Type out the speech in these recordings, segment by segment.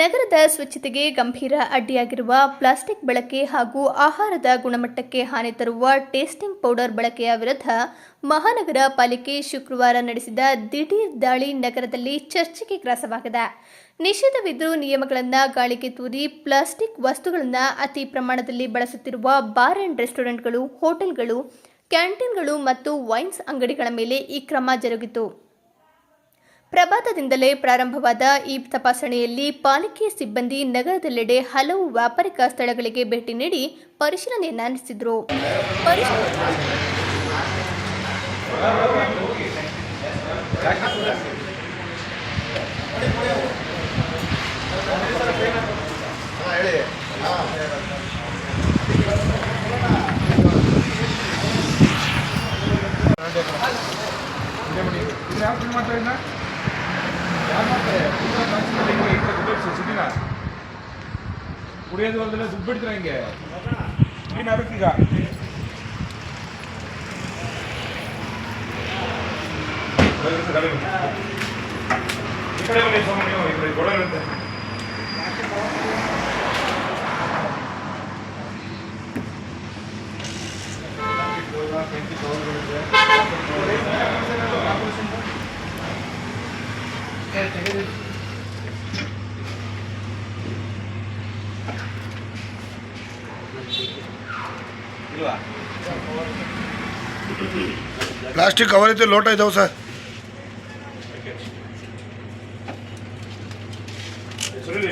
ನಗರದ ಸ್ವಚ್ಛತೆಗೆ ಗಂಭೀರ ಅಡ್ಡಿಯಾಗಿರುವ ಪ್ಲಾಸ್ಟಿಕ್ ಬಳಕೆ ಹಾಗೂ ಆಹಾರದ ಗುಣಮಟ್ಟಕ್ಕೆ ಹಾನಿ ತರುವ ಟೇಸ್ಟಿಂಗ್ ಪೌಡರ್ ಬಳಕೆಯ ವಿರುದ್ಧ ಮಹಾನಗರ ಪಾಲಿಕೆ ಶುಕ್ರವಾರ ನಡೆಸಿದ ದಿಢೀರ್ ದಾಳಿ ನಗರದಲ್ಲಿ ಚರ್ಚೆಗೆ ಗ್ರಾಸವಾಗಿದೆ. ನಿಷೇಧವಿದ್ದರೂ ನಿಯಮಗಳನ್ನು ಗಾಳಿಗೆ ತೂರಿ ಪ್ಲಾಸ್ಟಿಕ್ ವಸ್ತುಗಳನ್ನು ಅತಿ ಪ್ರಮಾಣದಲ್ಲಿ ಬಳಸುತ್ತಿರುವ ಬಾರ್ ಅಂಡ್ ರೆಸ್ಟೋರೆಂಟ್ಗಳು, ಹೋಟೆಲ್ಗಳು, ಕ್ಯಾಂಟೀನ್ಗಳು ಮತ್ತು ವೈನ್ಸ್ ಅಂಗಡಿಗಳ ಮೇಲೆ ಈ ಕ್ರಮ ಜರುಗಿತು. ಪ್ರಭಾತದಿಂದಲೇ ಪ್ರಾರಂಭವಾದ ಈ ತಪಾಸಣೆಯಲ್ಲಿ ಪಾಲಿಕೆ ಸಿಬ್ಬಂದಿ ನಗರದೆಲ್ಲೆಡೆ ಹಲವು ವ್ಯಾಪಾರಿಕ ಸ್ಥಳಗಳಿಗೆ ಭೇಟಿ ನೀಡಿ ಪರಿಶೀಲನೆ ನಡೆಸಿದರು. ಇದನ್ನ ಕುಡಿಯೋದು ಅಲ್ದಲ್ಲ ದುಡ್ಡು ಬಿಡ್ತೀರ ಹಿಂಗೆ ಕ್ಲೀನ್ ಆಗ್ಬೇಕೀಗ ಈ ಕಡೆ ಬನ್ನಿ ಸೋಮ ನೀವು ಈ ಕಡೆ ಕೊಡೋರಂತೆ ಪ್ಲಾಸ್ಟಿಕ್ ಕವರ್ ಐತೆ ಲೋಟ ಇದಾವೆ ಸರ್ ಸುರಿಲಿ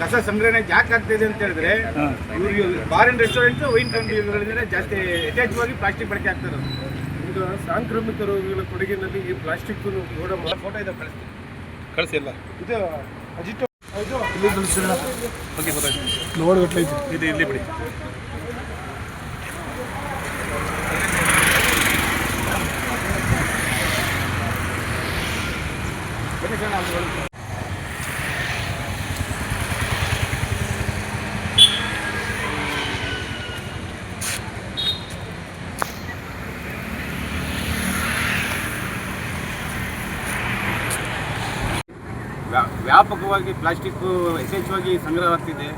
ಕಸ ಸಂಗ್ರಹಣೆ ಯಾಕೆ ಆಗ್ತಿದೆ ಅಂತ ಹೇಳಿದ್ರೆ ಇವ್ರಿಗೆ ಬಾರ್ ಅಂಡ್ ರೆಸ್ಟೋರೆಂಟ್ ವೈನ್ ಕಂಪನಿಗಳಿಂದ ಜಾಸ್ತಿ ಯಥೇಚ್ಛವಾಗಿ ಪ್ಲಾಸ್ಟಿಕ್ ಬಳಕೆ ಆಗ್ತಾರೆ ಈಗ ಸಾಂಕ್ರಾಮಿಕ ರೋಗಗಳ ಕೊಡುಗೆನಲ್ಲಿ ಈ ಪ್ಲಾಸ್ಟಿಕ್ ಕೂಡ ಫೋಟೋ ಇದೆ ಕಳಿಸ್ತೀನಿ. ಕಳಿಸಿಲ್ಲ ಇದು ಅಜಿಟ್ ನೋಡ್ಗಟ್ಲೈತಿ ಇದು ಇಲ್ಲಿ ಬಿಡಿ. ವ್ಯಾಪಕವಾಗಿ ಪ್ಲಾಸ್ಟಿಕ್ ಯಥೇಚ್ಛವಾಗಿ ಸಂಗ್ರಹವಾಗ್ತಿದೆ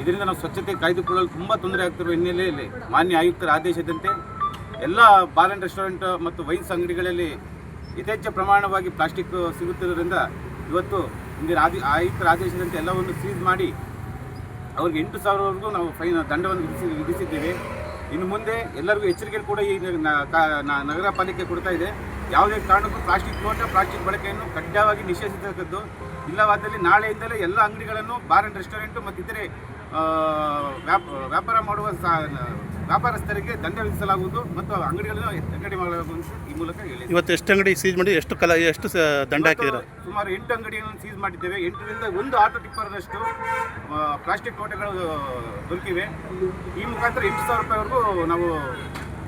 ಇದರಿಂದ ನಾವು ಸ್ವಚ್ಛತೆ ಕಾಯ್ದುಕೊಳ್ಳಲು ತುಂಬ ತೊಂದರೆ ಆಗ್ತಿರುವ ಹಿನ್ನೆಲೆಯಲ್ಲಿ ಮಾನ್ಯ ಆಯುಕ್ತರ ಆದೇಶದಂತೆ ಎಲ್ಲ ಬಾರ್ ಆ್ಯಂಡ್ ರೆಸ್ಟೋರೆಂಟ್ ಮತ್ತು ವೈನ್ಸ್ ಅಂಗಡಿಗಳಲ್ಲಿ ಯಥೇಚ್ಛ ಪ್ರಮಾಣವಾಗಿ ಪ್ಲಾಸ್ಟಿಕ್ ಸಿಗುತ್ತಿರೋದ್ರಿಂದ ಇವತ್ತು ಇಂದಿನ ಆದಿ ಆಯುಕ್ತರ ಆದೇಶದಂತೆ ಎಲ್ಲವನ್ನು ಸೀಸ್ ಮಾಡಿ ಅವ್ರಿಗೆ ಎಂಟು ಸಾವಿರವರೆಗೂ ನಾವು ಫೈನ್ ದಂಡವನ್ನು ವಿಧಿಸಿ ವಿಧಿಸಿದ್ದೇವೆ. ಇನ್ನು ಮುಂದೆ ಎಲ್ಲರಿಗೂ ಎಚ್ಚರಿಕೆ ಕೂಡ ಈ ನಗರ ಪಾಲಿಕೆ ಕೊಡ್ತಾ ಇದೆ. ಯಾವುದೇ ಕಾರಣಕ್ಕೂ ಪ್ಲಾಸ್ಟಿಕ್ ಲೋಟ ಪ್ಲಾಸ್ಟಿಕ್ ಬಳಕೆಯನ್ನು ಕಡ್ಡಾಯವಾಗಿ ನಿಷೇಧಿಸತಕ್ಕದ್ದು ಇಲ್ಲವಾದಲ್ಲಿ ನಾಳೆಯಿಂದಲೇ ಎಲ್ಲ ಅಂಗಡಿಗಳನ್ನು, ಬಾರ್ ಆ್ಯಂಡ್ ರೆಸ್ಟೋರೆಂಟು ಮತ್ತು ಇತರೆ ವ್ಯಾಪ ವ್ಯಾಪಾರ ಮಾಡುವ ಸಾ- ವ್ಯಾಪಾರಸ್ಥರಿಗೆ ದಂಡ ವಿಧಿಸಲಾಗುವುದು ಮತ್ತು ಅಂಗಡಿಗಳನ್ನು ಅಂಗಡಿ ಮಾಡಲಾಗುವುದು ಈ ಮೂಲಕ ಹೇಳಿ ಇವತ್ತು ಎಷ್ಟು ಅಂಗಡಿ ಸೀಜ್ ಮಾಡಿ ಎಷ್ಟು ಕಲ ಎಷ್ಟು ದಂಡ ಹಾಕಿದ್ರು ಸುಮಾರು ಎಂಟು ಅಂಗಡಿಯನ್ನು ಸೀಜ್ ಮಾಡಿದ್ದೇವೆ. ಎಂಟರಿಂದ ಒಂದು ಆಟೋ ಟಿಪ್ಪರ್ನಷ್ಟು ಪ್ಲಾಸ್ಟಿಕ್ ಕೋಟೆಗಳು ದೊರಕಿವೆ. ಈ ಮುಖಾಂತರ ಎಂಟು ಸಾವಿರ ರೂಪಾಯಿವರೆಗೂ ನಾವು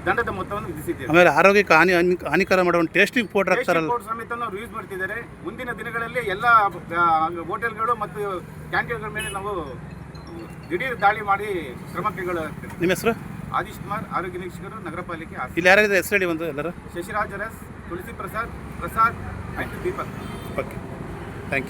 ದಂಡದ ಮೊತ್ತವನ್ನು ವಿಧಿಸಿದ್ದೇವೆ. ಆಮೇಲೆ ಆರೋಗ್ಯಕ್ಕೆ ಹಾನಿ ಹಾನಿ- ಹಾನಿಕರ ಮಾಡುವ ಟೇಸ್ಟಿಂಗ್ ಪೌಡರ್ ಹಾಕ್ತಾರಲ್ಲ. ಪೌಡರ್ ಸಮೇತ ನಾವು ಯೂಸ್ ಮಾಡ್ತಿದ್ದಾರೆ. ಮುಂದಿನ ದಿನಗಳಲ್ಲಿ ಎಲ್ಲ ಹೋಟೆಲ್ಗಳು ಮತ್ತು ಕ್ಯಾಂಟೀನ್ಗಳ ಮೇಲೆ ನಾವು ದಿಢೀರ್ ದಾಳಿ ಮಾಡಿ ಕ್ರಮ ಕೈಗೊಳ್ಳಲಾಗ್ತದೆ ನಿಮ್ಮ ಹೆಸರು? ಆದೀಶ್ ಕುಮಾರ್ ಆರೋಗ್ಯ ನಿರೀಕ್ಷಕರು ನಗರ ಪಾಲಿಕೆ. ಇಲ್ಲಿ ಯಾರ್ಯಾರು ಹೆಸರು ಹೇಳಿ ಒಂದು ಎಲ್ಲರೂ. ಶಶಿರಾಜ್ ಅರಸ್ ತುಳಸಿ ಪ್ರಸಾದ್ ಪ್ರಸಾದ್ ಆ್ಯಂಡ್ ದೀಪಕ್. ಓಕೆ.